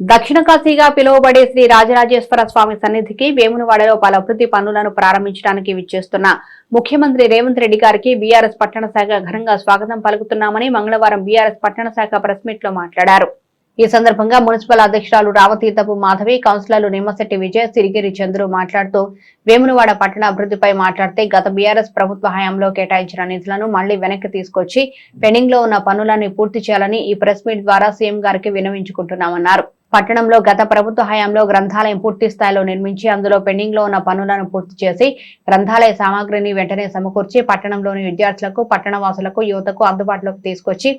దక్షిణ కాశీగా పిలువబడే శ్రీ రాజరాజేశ్వర స్వామి సన్నిధికి వేమునవాడలో పలు అభివృద్ధి పనులను ప్రారంభించడానికి విచ్చేస్తున్న ముఖ్యమంత్రి రేవంత్ రెడ్డి గారికి బీఆర్ఎస్ పట్టణ శాఖ ఘనంగా స్వాగతం పలుకుతున్నామని మంగళవారం బీఆర్ఎస్ పట్టణ శాఖ ప్రెస్ మీట్లో మాట్లాడారు. ఈ సందర్భంగా మున్సిపల్ అధ్యక్షురాలు రామతీర్థపు మాధవి కౌన్సిలర్లు నిమ్మశెట్టి విజయ్ సిరిగిరి చంద్రు మాట్లాడుతూ వేమునవాడ పట్టణ అభివృద్ధిపై మాట్లాడితే గత బీఆర్ఎస్ ప్రభుత్వ హయాంలో కేటాయించిన నిధులను మళ్ళీ వెనక్కి తీసుకొచ్చి పెండింగ్లో ఉన్న పనులన్నీ పూర్తి చేయాలని ఈ ప్రెస్ మీట్ ద్వారా సీఎం గారికి వినవించుకుంటున్నామన్నారు. పట్టణంలో గత ప్రభుత్వ హయాంలో గ్రంథాలయం పూర్తి స్థాయిలో నిర్మించి అందులో పెండింగ్లో ఉన్న పనులను పూర్తి చేసి గ్రంథాలయ సామాగ్రిని వెంటనే సమకూర్చి పట్టణంలోని విద్యార్థులకు పట్టణవాసులకు యువతకు అందుబాటులోకి తీసుకొచ్చి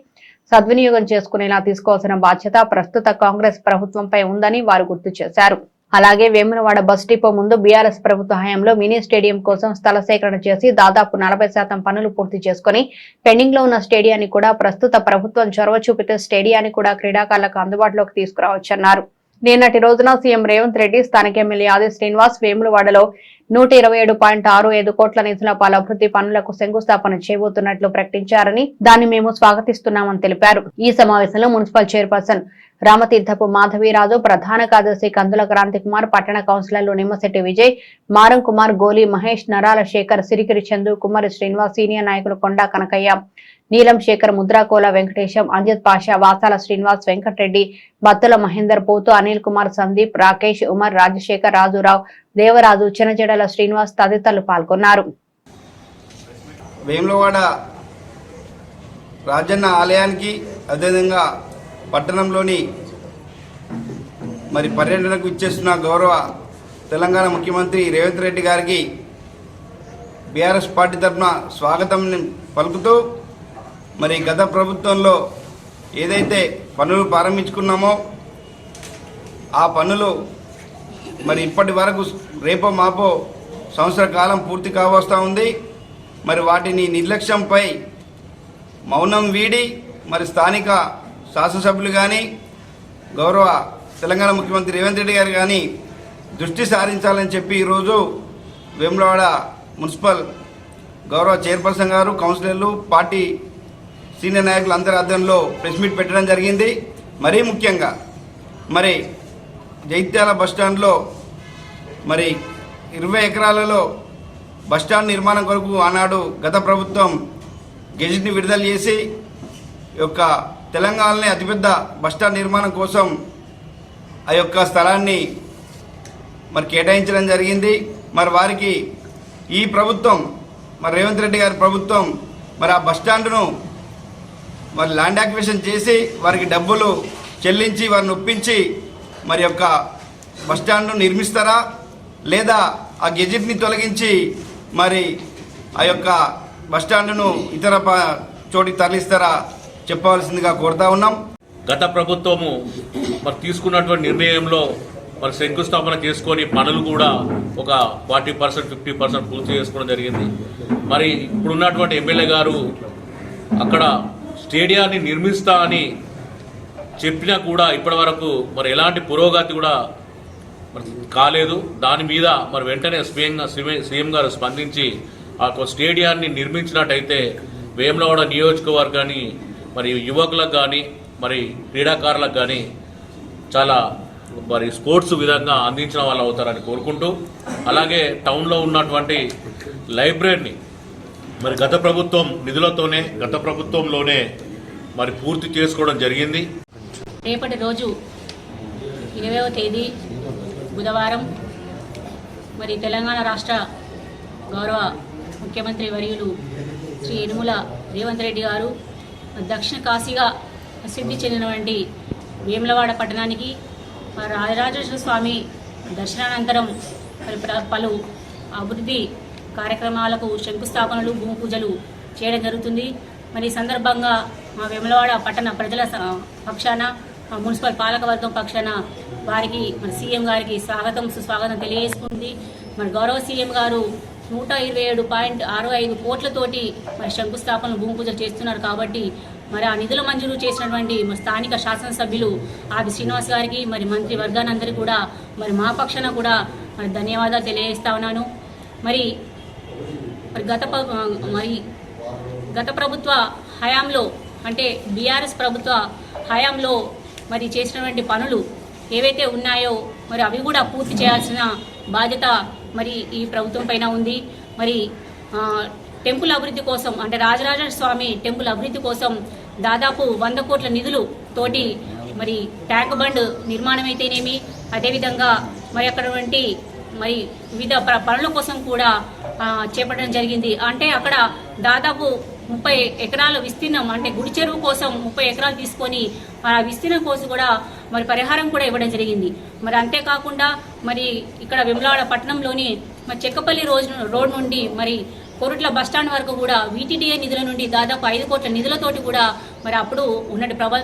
సద్వినియోగం చేసుకునేలా తీసుకోవాల్సిన బాధ్యత ప్రస్తుత కాంగ్రెస్ ప్రభుత్వంపై ఉందని వారు గుర్తు చేశారు. అలాగే వేమునవాడ బస్ డిపో ముందు బీఆర్ఎస్ ప్రభుత్వ హయాంలో మినీ స్టేడియం కోసం స్థల సేకరణ చేసి దాదాపు నలభై శాతం పనులు పూర్తి చేసుకుని పెండింగ్లో ఉన్న స్టేడియాన్ని కూడా ప్రస్తుత ప్రభుత్వం చొరవ చూపితే స్టేడియాన్ని కూడా క్రీడాకారులకు అందుబాటులోకి తీసుకురావచ్చన్నారు. నిన్నటి రోజున సీఎం రేవంత్ రెడ్డి స్థానిక ఎమ్మెల్యే ఆది శ్రీనివాస్ వేములవాడలో నూట ఇరవై ఏడు పాయింట్ ఆరు ఐదు కోట్ల నిధుల పలు అభివృద్ధి పనులకు శంకుస్థాపన చేయబోతున్నట్లు ప్రకటించారని దాన్ని మేము స్వాగతిస్తున్నామని తెలిపారు. ఈ సమావేశంలో మున్సిపల్ చైర్పర్సన్ రామతీర్థపు మాధవీరాజు ప్రధాన కార్యదర్శి కందుల క్రాంతి కుమార్ పట్టణ కౌన్సిలర్లు నిమ్మశెట్టి విజయ్ మారం కుమార్ గోలి మహేష్ నరాల శేఖర్ సిరికిరి చందు కుమారి శ్రీనివాస్ సీనియర్ నాయకులు కొండా కనకయ్య నీలం శేఖర్ ముద్రాకోల వెంకటేశం అంజిత్ పాషా వాసాల శ్రీనివాస్ వెంకటరెడ్డి బత్తుల మహేందర్ పోతు అనిల్ కుమార్ సందీప్ రాకేష్ ఉమర్ రాజశేఖర్ రాజురావు దేవరాజు చిన్నజడల శ్రీనివాస్ తదితరులు పాల్గొన్నారు. వేములవాడ రాజన్న ఆలయానికి అదేవిధంగా పట్టణంలోని మరి పర్యటనకు ఇచ్చేస్తున్న గౌరవ తెలంగాణ ముఖ్యమంత్రి రేవంత్ రెడ్డి గారికి బీఆర్ఎస్ పార్టీ తరఫున స్వాగతం పలుకుతూ మరి గత ప్రభుత్వంలో ఏదైతే పనులు ప్రారంభించుకున్నామో ఆ పనులు మరి ఇప్పటి వరకు రేపో మాపో సంవత్సర కాలం పూర్తి కావస్తూ ఉంది. మరి వాటిని నిర్లక్ష్యంపై మౌనం వీడి మరి స్థానిక శాసనసభ్యులు కానీ గౌరవ తెలంగాణ ముఖ్యమంత్రి రేవంత్ రెడ్డి గారు కానీ దృష్టి సారించాలని చెప్పి ఈరోజు వేములవాడ మున్సిపల్ గౌరవ చైర్పర్సన్ గారు కౌన్సిలర్లు పార్టీ సీనియర్ నాయకులు అందరి ఆధ్వర్యంలో ప్రెస్ మీట్ పెట్టడం జరిగింది. మరీ ముఖ్యంగా మరి జైత్యాల బస్టాండ్లో మరి ఇరవై ఎకరాలలో బస్టాండ్ నిర్మాణం కొరకు ఆనాడు గత ప్రభుత్వం గెజిట్ని విడుదల చేసి యొక్క తెలంగాణలోనే అతిపెద్ద బస్టాండ్ నిర్మాణం కోసం ఆ యొక్క స్థలాన్ని మరి కేటాయించడం జరిగింది. మరి వారికి ఈ ప్రభుత్వం మరి రేవంత్ రెడ్డి గారి ప్రభుత్వం మరి ఆ బస్టాండ్ను మరి ల్యాండ్ యాక్విజిషన్ చేసి వారికి డబ్బులు చెల్లించి వారిని ఒప్పించి మరి యొక్క బస్టాండ్ను నిర్మిస్తారా? లేదా ఆ గెజిట్ని తొలగించి మరి ఆ యొక్క బస్టాండ్ను ఇతర చోటికి తరలిస్తారా? చెప్పవలసిందిగా కోరుతా ఉన్నాం. గత ప్రభుత్వము మరి తీసుకున్నటువంటి నిర్ణయంలో మరి శంకుస్థాపన చేసుకొని పనులు కూడా ఒక ఫార్టీ పర్సెంట్ ఫిఫ్టీ పర్సెంట్ పూర్తి చేసుకోవడం జరిగింది. మరి ఇప్పుడున్నటువంటి ఎమ్మెల్యే గారు అక్కడ స్టేడియాన్ని నిర్మిస్తా అని చెప్పినా కూడా ఇప్పటి వరకు మరి ఎలాంటి పురోగతి కూడా మరి కాలేదు. దాని మీద మరి వెంటనే స్వయంగా సీఎం గారు స్పందించి ఆ యొక్క స్టేడియాన్ని నిర్మించినట్టయితే వేములవాడ నియోజకవర్గాన్ని మరి యువకులకు కానీ మరి క్రీడాకారులకు కానీ చాలా మరి స్పోర్ట్స్ విధంగా అందించిన వాళ్ళు అవుతారని కోరుకుంటూ అలాగే టౌన్లో ఉన్నటువంటి లైబ్రరీని మరి గత ప్రభుత్వం నిధులతోనే గత ప్రభుత్వంలోనే మరి పూర్తి చేసుకోవడం జరిగింది. రేపటి రోజు ఇరవైవ తేదీ బుధవారం మరి తెలంగాణ రాష్ట్ర గౌరవ ముఖ్యమంత్రి వర్యులు శ్రీ ఇనుముల రేవంత్ రెడ్డి గారు దక్షిణ కాశీగా ప్రసిద్ధి చెందినటువంటి వేములవాడ పట్టణానికి రాజరాజేశ్వర స్వామి దర్శనానంతరం పలు అభివృద్ధి కార్యక్రమాలకు శంకుస్థాపనలు భూమి పూజలు చేయడం జరుగుతుంది. మరి ఈ సందర్భంగా మా వేములవాడ పట్టణ ప్రజల పక్షాన మా మున్సిపల్ పాలకవర్గం పక్షాన వారికి మన సీఎం గారికి స్వాగతం సుస్వాగతం తెలియజేసుకుంది. మరి గౌరవ సీఎం గారు నూట ఇరవై ఏడు పాయింట్ ఆరు ఐదు కోట్లతోటి మరి శంకుస్థాపనలు భూమి పూజ చేస్తున్నారు కాబట్టి మరి ఆ నిధుల మంజూరు చేసినటువంటి మరి స్థానిక శాసనసభ్యులు ఆది శ్రీనివాస్ గారికి మరి మంత్రి వర్గానందరికీ కూడా మరి మా పక్షాన కూడా మరి ధన్యవాదాలు తెలియజేస్తా ఉన్నాను. మరి మరి గత మరి గత ప్రభుత్వ హయాంలో అంటే బీఆర్ఎస్ ప్రభుత్వ హయాంలో మరి చేసినటువంటి పనులు ఏవైతే ఉన్నాయో మరి అవి కూడా పూర్తి చేయాల్సిన బాధ్యత మరి ఈ ప్రభుత్వం పైన ఉంది. మరి టెంపుల్ అభివృద్ధి కోసం అంటే రాజరాజ స్వామి టెంపుల్ అభివృద్ధి కోసం దాదాపు వంద కోట్ల నిధులు తోటి మరి ట్యాంక్ బండ్ నిర్మాణం అయితేనేమి అదేవిధంగా మరి అక్కడ వంటి మరి వివిధ ప- పనుల కోసం కూడా చేపట్టడం జరిగింది. అంటే అక్కడ దాదాపు ముప్పై ఎకరాల విస్తీర్ణం అంటే గుడి చెరువు కోసం ముప్పై ఎకరాలు తీసుకొని ఆ విస్తీర్ణం కోసం కూడా మరి పరిహారం కూడా ఇవ్వడం జరిగింది. మరి అంతేకాకుండా మరి ఇక్కడ విమలాడ పట్టణంలోని మరి చెక్కపల్లి రోజు రోడ్ నుండి మరి కోరుట్ల బస్టాండ్ వరకు కూడా వీటీడీఏ నిధుల నుండి దాదాపు ఐదు కోట్ల నిధులతోటి కూడా మరి అప్పుడు ఉన్నటి ప్రభ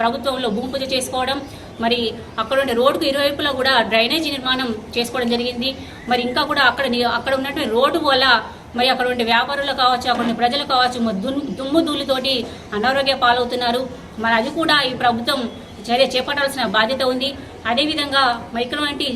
ప్రభుత్వంలో భూమి పూజ చేసుకోవడం మరి అక్కడ ఉండే రోడ్డుకు ఇరువైపులా కూడా డ్రైనేజీ నిర్మాణం చేసుకోవడం జరిగింది. మరి ఇంకా కూడా అక్కడ అక్కడ ఉన్నటువంటి రోడ్డు వల్ల మరి అక్కడ ఉండే వ్యాపారులు కావచ్చు అక్కడ ప్రజలు కావచ్చు మరి దుమ్ము ధూళితోటి అనారోగ్య పాలవుతున్నారు. మరి అది కూడా ఈ ప్రభుత్వం చర్య చేపట్టాల్సిన బాధ్యత ఉంది. అదేవిధంగా మరి ఇక్కడ వంటి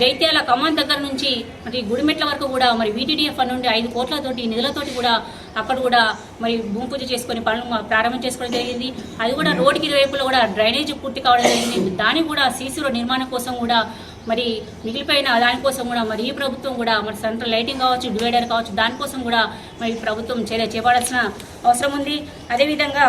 జైత్యాల కమాన్ దగ్గర నుంచి మరి గుడిమెట్ల వరకు కూడా మరి వీటీడీఎఫ్ నుండి ఐదు కోట్లతోటి నిధులతోటి కూడా అక్కడ కూడా మరి భూమి పూజ చేసుకొని పనులు ప్రారంభం చేసుకోవడం జరిగింది. అది కూడా రోడ్డుకి ఇరువైపులో కూడా డ్రైనేజ్ పూర్తి కావడం జరిగింది. దానికి కూడా సీసీ రోడ్ నిర్మాణం కోసం కూడా మరి మిగిలిపోయిన దానికోసం కూడా మరి ఈ ప్రభుత్వం కూడా మరి సెంట్రల్ లైటింగ్ కావచ్చు డివైడర్ కావచ్చు దానికోసం కూడా మరి ప్రభుత్వం చర్య చేపడాల్సిన అవసరం ఉంది. అదేవిధంగా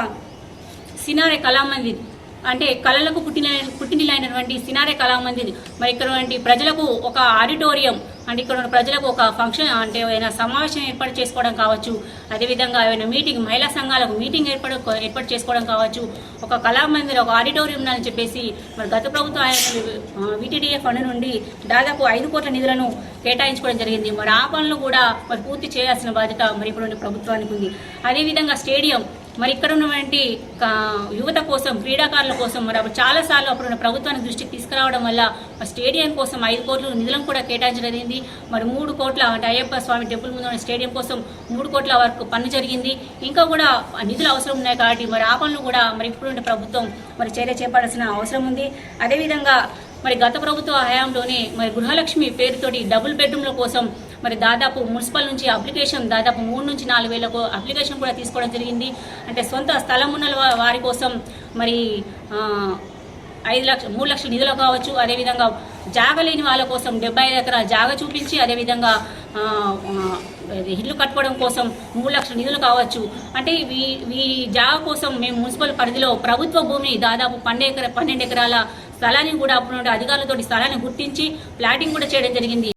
సినారే కళామందిర్ అంటే కళలకు పుట్టిన పుట్టినటువంటి సినారే కళామందిర్ మరి ఇక్కడ ప్రజలకు ఒక ఆడిటోరియం అంటే ఇక్కడ ఉన్న ప్రజలకు ఒక ఫంక్షన్ అంటే ఏదైనా సమావేశం ఏర్పాటు చేసుకోవడం కావచ్చు అదేవిధంగా ఏమైనా మీటింగ్ మహిళా సంఘాలకు మీటింగ్ ఏర్పాటు ఏర్పాటు చేసుకోవడం కావచ్చు ఒక కళామందిర్ ఒక ఆడిటోరియం ఉందని చెప్పేసి మరి గత ప్రభుత్వం ఆయన విటిడిఏ ఫండ్ నుండి దాదాపు ఐదు కోట్ల నిధులను కేటాయించుకోవడం జరిగింది. మరి ఆ పనులు కూడా మరి పూర్తి చేయాల్సిన బాధ్యత మరి ఇప్పుడు ప్రభుత్వానికి ఉంది. అదేవిధంగా స్టేడియం మరి ఇక్కడ ఉన్నటువంటి యువత కోసం క్రీడాకారుల కోసం మరి అప్పుడు చాలాసార్లు అప్పుడు ఉన్న ప్రభుత్వానికి దృష్టికి తీసుకురావడం వల్ల స్టేడియం కోసం ఐదు కోట్ల నిధులను కూడా కేటాయించడం జరిగింది. మరి మూడు కోట్ల అంటే అయ్యప్ప స్వామి టెంపుల్ ముందు ఉన్న స్టేడియం కోసం మూడు కోట్ల వరకు పన్ను జరిగింది. ఇంకా కూడా నిధులు అవసరం ఉన్నాయి కాబట్టి మరి ఆ పనులు కూడా మరి ఇప్పుడున్న ప్రభుత్వం మరి చర్య చేపడాల్సిన అవసరం ఉంది. అదేవిధంగా మరి గత ప్రభుత్వ హయాంలోనే మరి గృహలక్ష్మి పేరుతోటి డబుల్ బెడ్రూమ్ల కోసం మరి దాదాపు మున్సిపల్ నుంచి అప్లికేషన్ దాదాపు మూడు నుంచి నాలుగు వేలకు అప్లికేషన్ కూడా తీసుకోవడం జరిగింది. అంటే సొంత స్థలం ఉన్న వారి కోసం మరి ఐదు లక్ష మూడు లక్షల నిధులు కావచ్చు. అదేవిధంగా జాగ లేని వాళ్ళ కోసం డెబ్బై ఐదు ఎకరాల జాగ చూపించి అదేవిధంగా ఇల్లు కట్టుకోవడం కోసం మూడు లక్షల నిధులు కావచ్చు. అంటే ఈ ఈ జాగ కోసం మేము మున్సిపల్ పరిధిలో ప్రభుత్వ భూమిని దాదాపు పన్నెండు ఎకర పన్నెండు ఎకరాల స్థలాన్ని కూడా అప్పుడు అధికారులతో స్థలాన్ని గుర్తించి ప్లాటింగ్ కూడా చేయడం జరిగింది.